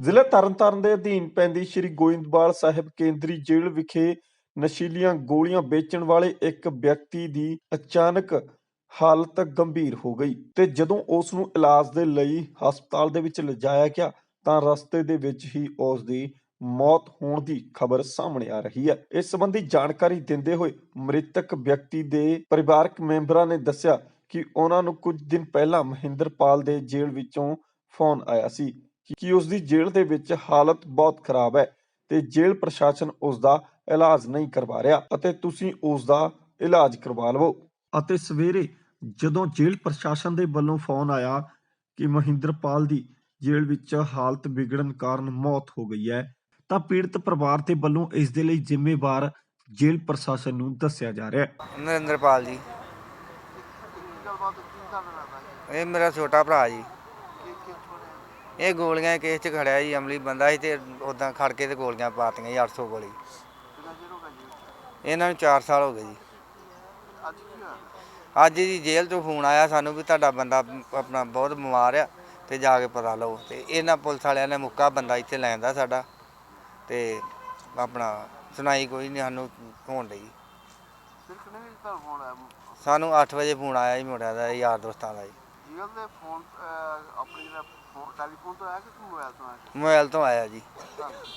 ਜ਼ਿਲ੍ਹਾ ਤਰਨਤਾਰਨ ਦੇ ਅਧੀਨ ਪੈਂਦੀ ਸ੍ਰੀ ਗੋਇੰਦਵਾਲ ਸਾਹਿਬ ਕੇਂਦਰੀ ਜੇਲ੍ਹ ਵਿਖੇ ਨਸ਼ੀਲੀਆਂ ਗੋਲੀਆਂ ਵੇਚਣ ਵਾਲੇ ਇੱਕ ਵਿਅਕਤੀ ਦੀ ਅਚਾਨਕ ਹਾਲਤ ਗੰਭੀਰ ਹੋ ਗਈ ਤੇ ਜਦੋਂ ਉਸ ਨੂੰ ਇਲਾਜ ਦੇ ਲਈ ਹਸਪਤਾਲ ਦੇ ਵਿੱਚ ਲਿਜਾਇਆ ਗਿਆ ਤਾਂ ਰਸਤੇ ਦੇ ਵਿੱਚ ਹੀ ਉਸ ਦੀ ਮੌਤ ਹੋਣ ਦੀ ਖਬਰ ਸਾਹਮਣੇ ਆ ਰਹੀ ਹੈ। ਇਸ ਸੰਬੰਧੀ ਜਾਣਕਾਰੀ ਦਿੰਦੇ ਹੋਏ ਮ੍ਰਿਤਕ ਵਿਅਕਤੀ ਦੇ ਪਰਿਵਾਰਕ ਮੈਂਬਰਾਂ ਨੇ ਦੱਸਿਆ ਕਿ ਉਹਨਾਂ ਨੂੰ ਕੁਝ ਦਿਨ ਪਹਿਲਾਂ ਮਹਿੰਦਰਪਾਲ ਦੇ ਜੇਲ੍ਹ ਵਿੱਚੋਂ ਫੋਨ ਆਇਆ ਸੀ ਕਿ ਉਸ ਦੀ ਜੇਲ੍ਹ ਦੇ ਵਿੱਚ ਹਾਲਤ ਬਹੁਤ ਖਰਾਬ ਹੈ ਤੇ ਜੇਲ੍ਹ ਪ੍ਰਸ਼ਾਸਨ ਉਸ ਦਾ ਇਲਾਜ ਨਹੀਂ ਕਰਵਾ ਰਿਹਾ ਅਤੇ ਤੁਸੀਂ ਉਸ ਦਾ ਇਲਾਜ ਕਰਵਾ ਲਵੋ। ਅਤੇ ਸਵੇਰੇ ਜਦੋਂ ਜੇਲ੍ਹ ਪ੍ਰਸ਼ਾਸਨ ਦੇ ਵੱਲੋਂ ਫੋਨ ਆਇਆ ਕਿ ਮਹਿੰਦਰਪਾਲ ਦੀ ਜੇਲ੍ਹ ਵਿੱਚ ਹਾਲਤ ਵਿਗੜਨ ਕਾਰਨ ਮੌਤ ਹੋ ਗਈ ਹੈ ਤਾਂ ਪੀੜਤ ਪਰਿਵਾਰ ਦੇ ਵੱਲੋਂ ਇਸ ਦੇ ਲਈ ਜ਼ਿੰਮੇਵਾਰ ਜੇਲ੍ਹ ਪ੍ਰਸ਼ਾਸਨ ਨੂੰ ਦੱਸਿਆ ਜਾ ਰਿਹਾ ਹੈ। ਨਰਿੰਦਰਪਾਲ ਜੀ। ਇਹ ਮੇਰਾ ਛੋਟਾ ਭਰਾ ਜੀ। ਇਹ ਗੋਲੀਆਂ ਕੇਸ 'ਚ ਖੜਿਆ ਜੀ, ਅਮਲੀ ਬੰਦਾ ਸੀ ਤੇ ਉਦਾਂ ਖੜ ਕੇ ਤੇ ਗੋਲੀਆਂ ਪਾਤੀਆਂ ਜੀ 800 ਗੋਲੀ। ਇਹਨਾਂ ਨੂੰ 4 ਸਾਲ ਹੋ ਗਏ ਜੀ। ਅੱਜ ਅੱਜ ਜੀ ਜੇਲ੍ਹ ਤੋਂ ਫੋਨ ਆਇਆ ਸਾਨੂੰ ਵੀ ਤੁਹਾਡਾ ਬੰਦਾ ਆਪਣਾ ਬਹੁਤ ਬਿਮਾਰ ਆ ਤੇ ਜਾ ਕੇ ਪਤਾ ਲਓ। ਤੇ ਇਹਨਾਂ ਪੁਲਿਸ ਵਾਲਿਆਂ ਨੇ ਮੁੱਕਾ ਬੰਦਾ ਇੱਥੇ ਲੈਂਦਾ ਸਾਡਾ। ਤੇ ਆਪਣਾ ਸੁਣਾਈ ਕੋਈ ਨਹੀਂ ਸਾਨੂੰ ਹੋਣ ਲਈ ਫਿਰ ਕਿੰਨੇ ਵਜੇ ਤੁਹਾਨੂੰ ਫੋਨ ਆਇਆ? ਸਾਨੂੰ 8 ਵਜੇ ਫੋਨ ਆਇਆ ਜੀ ਮੁੰਡਿਆਂ ਦਾ ਯਾਰ ਦੋਸਤਾਂ ਦਾ ਜੀ। ਜੀਵਨ ਦੇ ਫੋਨ ਅਹ, ਆਪਣੀ ਜਿਹੜਾ ਫੋਨ ਟੈਲੀਫੋਨ ਤੋਂ ਆਇਆ ਕਿ ਮੋਬਾਈਲ ਤੋਂ ਆਇਆ ਮੋਬਾਈਲ ਤੋਂ ਆਇਆ ਜੀ?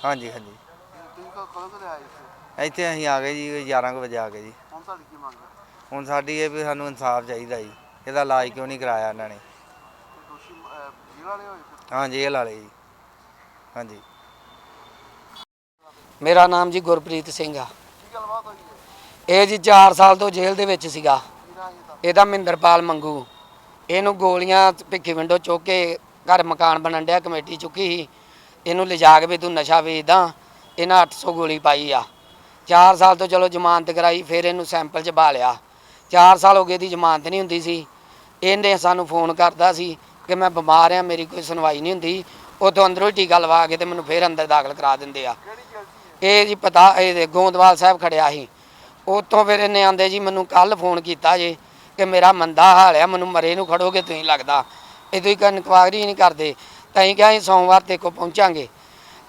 ਹਾਂਜੀ ਹਾਂਜੀ। ਤੇ ਤੁਸੀਂ ਕਦੋਂ ਕਦੋਂ ਕਦੇ ਆਏ ਇੱਥੇ? ਇੱਥੇ ਅਸੀਂ ਆ ਗਏ ਜੀ 11 ਕੁ ਵਜੇ ਆ ਗਏ ਜੀ। ਹੁਣ ਤੁਹਾਡੀ ਕੀ ਮੰਗ ਹੈ? ਹੁਣ ਸਾਡੀ ਇਹ ਵੀ ਸਾਨੂੰ ਇਨਸਾਫ ਚਾਹੀਦਾ ਜੀ। ਇਹਦਾ ਇਲਾਜ ਕਿਉਂ ਨਹੀਂ ਕਰਾਇਆ ਇਹਨਾਂ ਨੇ? ਤੇ ਦੋਸ਼ੀ ਅਹ, ਜੇਲ੍ਹ ਵਾਲੇ ਹੋਏ ਫਿਰ? ਹਾਂ ਜੇਲ੍ਹ ਵਾਲੇ ਜੀ। ਹਾਂਜੀ। ਮੇਰਾ ਨਾਮ ਜੀ ਗੁਰਪ੍ਰੀਤ ਸਿੰਘ ਆ। ਇਹ ਜੀ 4 ਸਾਲ ਤੋਂ ਜੇਲ੍ਹ ਦੇ ਵਿੱਚ ਸੀਗਾ। ਇਹਦਾ ਮਹਿੰਦਰਪਾਲ ਮੰਗੂ। ਇਹਨੂੰ ਗੋਲੀਆਂ ਭਿੱਖੀ ਵਿੰਡੋ ਚੁੱਕ ਕੇ ਘਰ ਮਕਾਨ ਬਣਨ ਡਿਆ, ਕਮੇਟੀ ਚੁੱਕੀ ਸੀ। ਇਹਨੂੰ ਲਿਜਾ ਕੇ ਵੀ ਤੂੰ ਨਸ਼ਾ ਵੇਚਦਾ, ਇਹਨਾਂ 800 ਗੋਲੀ ਪਾਈ ਆ। 4 ਸਾਲ ਤੋਂ ਚਲੋ ਜ਼ਮਾਨਤ ਕਰਾਈ, ਫਿਰ ਇਹਨੂੰ ਸੈਂਪਲ ਚ ਪਾ ਲਿਆ। 4 ਸਾਲ ਹੋ ਗਏ ਦੀ ਜ਼ਮਾਨਤ ਨਹੀਂ ਹੁੰਦੀ ਸੀ। ਇਹਨੇ ਸਾਨੂੰ ਫੋਨ ਕਰਦਾ ਸੀ ਕਿ ਮੈਂ ਬਿਮਾਰ ਆ, ਮੇਰੀ ਕੋਈ ਸੁਣਵਾਈ ਨਹੀਂ ਹੁੰਦੀ। ਉਥੋਂ ਅੰਦਰੋਂ ਹੀ ਟੀਕਾ ਲਵਾ ਕੇ ਤੇ ਮੈਨੂੰ ਫਿਰ ਅੰਦਰ ਦਾਖਲ ਕਰਾ ਦਿੰਦੇ ਆ। ਇਹ? ਜੀ ਪਤਾ, ਇਹ ਗੋਂਦਵਾਲ ਸਾਹਿਬ ਖੜਿਆ ਸੀ। ਉਤੋਂ ਫਿਰ ਇਹਨੇ ਆਂਦੇ ਜੀ, ਮੈਨੂੰ ਕੱਲ ਫੋਨ ਕੀਤਾ ਜੇ ਕਿ ਮੇਰਾ ਮੰਦਾ ਹਾਲ ਆ, ਮੈਨੂੰ ਮਰੇ ਨੂੰ ਖੜੋਗੇ ਤੁਸੀਂ ਲੱਗਦਾ। ਇਹ ਤੁਸੀਂ ਕੰਨ ਇਨਕੁਆਇਰੀ ਨਹੀਂ ਕਰਦੇ। ਤਾਂ ਹੀ ਕਿਹਾ ਅਸੀਂ ਸੋਮਵਾਰ ਤੇ ਕੋ ਪਹੁੰਚਾਂਗੇ।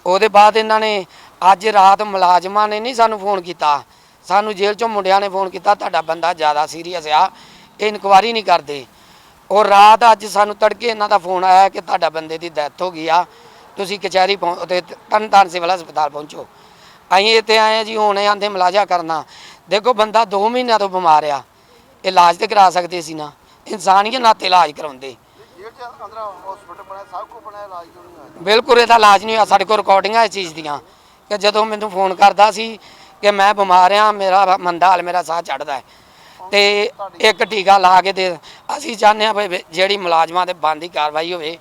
ਉਹਦੇ ਬਾਅਦ ਇਹਨਾਂ ਨੇ ਅੱਜ ਰਾਤ ਮੁਲਾਜ਼ਮਾਂ ਨੇ ਨਹੀਂ ਸਾਨੂੰ ਫੋਨ ਕੀਤਾ। ਸਾਨੂੰ ਜੇਲ੍ਹ ਚੋਂ ਮੁੰਡਿਆਂ ਨੇ ਫੋਨ ਕੀਤਾ, ਤੁਹਾਡਾ ਬੰਦਾ ਜ਼ਿਆਦਾ ਸੀਰੀਅਸ ਆ, ਇਹ ਇਨਕੁਆਇਰੀ ਨਹੀਂ ਕਰਦੇ। ਉਹ ਰਾਤ ਅੱਜ ਸਾਨੂੰ ਤੜਕੇ ਇਹਨਾਂ ਦਾ ਫੋਨ ਆਇਆ ਕਿ ਤੁਹਾਡਾ ਬੰਦੇ ਦੀ ਡੈਥ ਹੋ ਗਈ ਆ। ਤੁਸੀਂ ਕਚਹਿਰੀ ਪਹੁੰਚ ਤੇ ਤਰਨਤਾਰਨ ਸਿਵਲ ਹਸਪਤਾਲ ਪਹੁੰਚੋ। ਅਸੀਂ ਇੱਥੇ ਆਏ ਆ ਜੀ ਹੁਣ ਆਂਦੇ ਮਲਾਜਾ ਕਰਨਾ। ਦੇਖੋ ਬੰਦਾ 2 ਮਹੀਨਿਆਂ ਤੋਂ ਬਿਮਾਰ ਆ। ਇਲਾਜ ਤੇ ਕਰਾ ਸਕਦੇ ਸੀ ਨਾ। ਇਨਸਾਨੀਅਤ ਨਾਤੇ ਇਲਾਜ ਕਰਾਉਂਦੇ। ਬਿਲਕੁਲ ਇਹਦਾ ਇਲਾਜ ਨਹੀਂ ਹੋਇਆ। ਸਾਡੇ ਕੋਲ ਰਿਕਾਰਡਿੰਗਾਂ ਇਸ ਚੀਜ਼ ਦੀਆਂ। ਕਿ ਜਦੋਂ ਮੈਨੂੰ ਫੋਨ ਕਰਦਾ ਸੀ ਕਿ ਮੈਂ ਬਿਮਾਰ ਆ ਮੇਰਾ ਮੰਦਾ ਹਾਲ ਮੇਰਾ ਸਾਹ ਚੜਦਾ ਹੈ। ਤੇ ਇੱਕ ਟੀਕਾ ਲਾ ਕੇ ਦੇ ਅਸੀਂ ਚਾਹੁੰਦੇ ਆ ਵੀ ਜਿਹੜੀ ਮੁਲਾਜ਼ਮਾਂ ਤੇ ਬੰਦੀ ਕਾਰਵਾਈ ਹੋਵੇ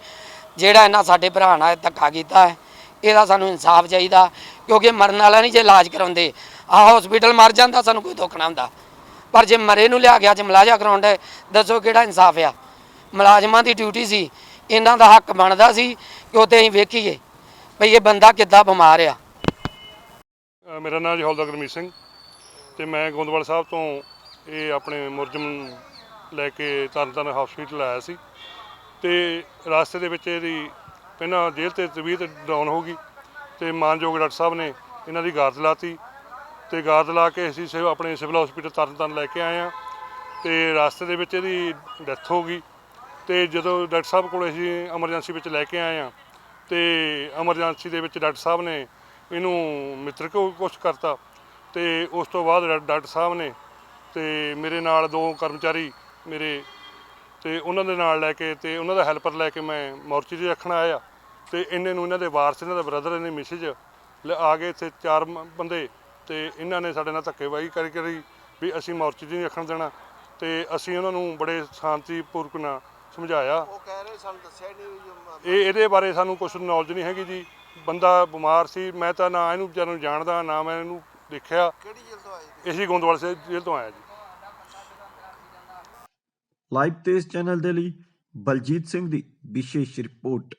ਜਿਹੜਾ ਇਹਨਾਂ ਸਾਡੇ ਭਰਾ ਨਾਲ ਧੱਕਾ ਕੀਤਾ ਹੈ ਇਹਦਾ ਸਾਨੂੰ ਇਨਸਾਫ ਚਾਹੀਦਾ ਕਿਉਂਕਿ ਮਰਨ ਵਾਲਾ ਨਹੀਂ ਜੇ ਇਲਾਜ ਕਰਾਉਂਦੇ। ਆ ਹਸਪੀਟਲ ਮਰ ਜਾਂਦਾ ਸਾਨੂੰ ਕੋਈ ਦੁੱਖ ਨਾ ਹੁੰਦਾ। ਪਰ ਜੇ ਮਰੇ ਨੂੰ ਲਿਆ ਗਿਆ ਅੱਜ ਮਲਾਜਾ ਕਰਾਉਣ ਦਾ ਦੱਸੋ ਕਿਹੜਾ ਇਨਸਾਫ ਆ? ਮੁਲਾਜ਼ਮਾਂ ਦੀ ਡਿਊਟੀ ਸੀ ਇਹਨਾਂ ਦਾ ਹੱਕ ਬਣਦਾ ਸੀ ਕਿ ਉੱਥੇ ਅਸੀਂ ਵੇਖੀਏ ਭਈ ਇਹ ਬੰਦਾ ਕਿੱਦਾਂ ਬਿਮਾਰ ਆ। ਅ, ਮੇਰਾ ਨਾਮ ਜੀ ਹੌਲਦਾਰ ਗੁਰਮੀਤ ਸਿੰਘ ਤੇ ਮੈਂ ਗੋਂਦਵਾਲ ਸਾਹਿਬ ਤੋਂ ਇਹ ਆਪਣੇ ਮੁਰਜਮ ਲੈ ਕੇ ਤਰਨਤਾਰਨ ਹਸਪੀਟਲ ਆਇਆ ਸੀ। ਤੇ ਰਾਸਤੇ ਦੇ ਵਿੱਚ ਇਹਦੀ ਪਹਿਲਾਂ ਜੇਲ੍ਹ ਤੇ ਤਬੀਅਤ ਡਾਊਨ ਹੋ ਗਈ ਤੇ ਮਾਨਯੋਗ ਡਾਕਟਰ ਸਾਹਿਬ ਨੇ ਇਹਨਾਂ ਦੀ ਗਾਰਦ ਲਾਤੀ ਤੇ ਗਾਰਦ ਲਾ ਕੇ ਅਸੀਂ ਸਿਵ- ਆਪਣੇ ਸਿਵਲ ਹਸਪੀਟਲ ਤਰਨਤਾਰਨ ਲੈ ਕੇ ਆਏ ਆ ਤੇ ਰਸਤੇ ਦੇ ਵਿੱਚ ਇਹਦੀ ਡੈਥ ਹੋ ਗਈ ਤੇ ਜਦੋਂ ਡਾਕਟਰ ਸਾਹਿਬ ਕੋਲ ਅਸੀਂ ਐਮਰਜੈਂਸੀ ਵਿੱਚ ਲੈ ਕੇ ਆਏ ਆ ਤੇ ਐਮਰਜੈਂਸੀ ਦੇ ਵਿੱਚ ਡਾਕਟਰ ਸਾਹਿਬ ਨੇ ਇਹਨੂੰ ਮਿੱਤਰ ਕੋ ਕੁਛ ਕਰਤਾ ਤੇ ਉਸ ਤੋਂ ਬਾਅਦ ਡਾ- ਡਾਕਟਰ ਸਾਹਿਬ ਨੇ ਤੇ ਮੇਰੇ ਨਾਲ ਦੋ ਕਰਮਚਾਰੀ ਮੇਰੇ ਤੇ ਉਹਨਾਂ ਦੇ ਨਾਲ ਲੈ ਕੇ ਤੇ ਉਹਨਾਂ ਦਾ ਹੈਲਪਰ ਲੈ ਕੇ ਮੈਂ ਮੋਰਚੀ 'ਚ ਰੱਖਣ ਆਇਆ। ਤੇ ਇੰਨੇ ਨੂੰ ਇਹਨਾਂ ਦੇ ਵਾਰਸ ਇਹਨਾਂ ਦਾ ਬ੍ਰਦਰ ਇਹਨੇ ਮੈਸੇਜ ਆ ਗਏ ਇੱਥੇ ਚਾਰ ਬੰਦੇ ਤੇ ਇਹਨਾਂ ਨੇ ਸਾਡੇ ਨਾਲ ਧੱਕੇਬਾਜ਼ੀ ਕਰੀ ਕਰੀ ਵੀ ਅਸੀਂ ਮੋਰਚੀ 'ਚ ਨਹੀਂ ਰੱਖਣ ਦੇਣਾ। ਤੇ ਅਸੀਂ ਉਹਨਾਂ ਨੂੰ ਬੜੇ ਸ਼ਾਂਤੀਪੂਰਵਕ ਨਾਲ ਸਮਝਾਇਆ। ਉਹ ਕਹਿ ਰਹੇ ਸਾਨੂੰ ਦੱਸਿਆ ਹੀ ਨਹੀਂ ਵੀ ਜੋ- ਇਹ ਇਹਦੇ ਬਾਰੇ ਸਾਨੂੰ ਕੁਝ ਨੌਲੇਜ ਨਹੀਂ ਹੈਗੀ ਜੀ। ਬੰਦਾ ਬਿਮਾਰ ਸੀ ਮੈਂ ਤਾਂ ਨਾ ਇਹਨੂੰ ਵਿਚਾਰ ਨੂੰ ਜਾਣਦਾ ਨਾ ਮੈਂ ਇਹਨੂੰ ਦੇਖਿਆ। ਕਿਹੜੀ ਜੇਲ੍ਹ ਤੋਂ ਆਏ ਸੀ? ਇਸੇ ਗੋਂਦਵਾਲ ਸੇ ਜੇਲ੍ਹ ਤੋਂ ਆਇਆ ਜੀ। ਲਾਈਵ ਤੇਜ਼ ਚੈਨਲ ਦੇ ਲਈ ਬਲਜੀਤ ਸਿੰਘ ਦੀ ਵਿਸ਼ੇਸ਼ ਰਿਪੋਰਟ।